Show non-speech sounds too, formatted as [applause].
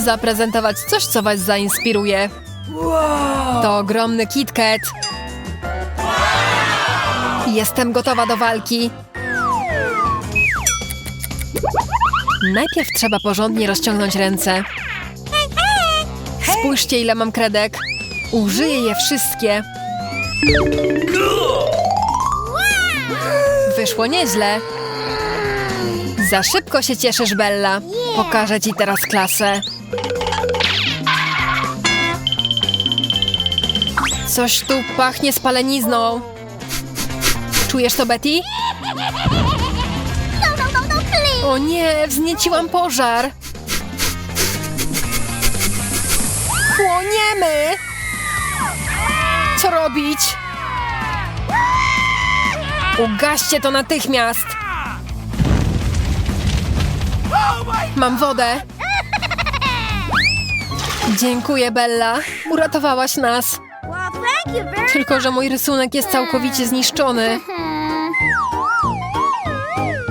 zaprezentować coś, co was zainspiruje. To ogromny KitKat. Jestem gotowa do walki. Najpierw trzeba porządnie rozciągnąć ręce. Spójrzcie, ile mam kredek. Użyję je wszystkie. Wyszło nieźle. Za szybko się cieszysz, Bella. Pokażę ci teraz klasę. Coś tu pachnie spalenizną. Czujesz to, Betty? No, no, no. O nie, wznieciłam pożar. Płoniemy! Co robić? Ugaście to natychmiast! Mam wodę. Dziękuję, Bella. Uratowałaś nas. Tylko, że mój rysunek jest całkowicie zniszczony. [laughs]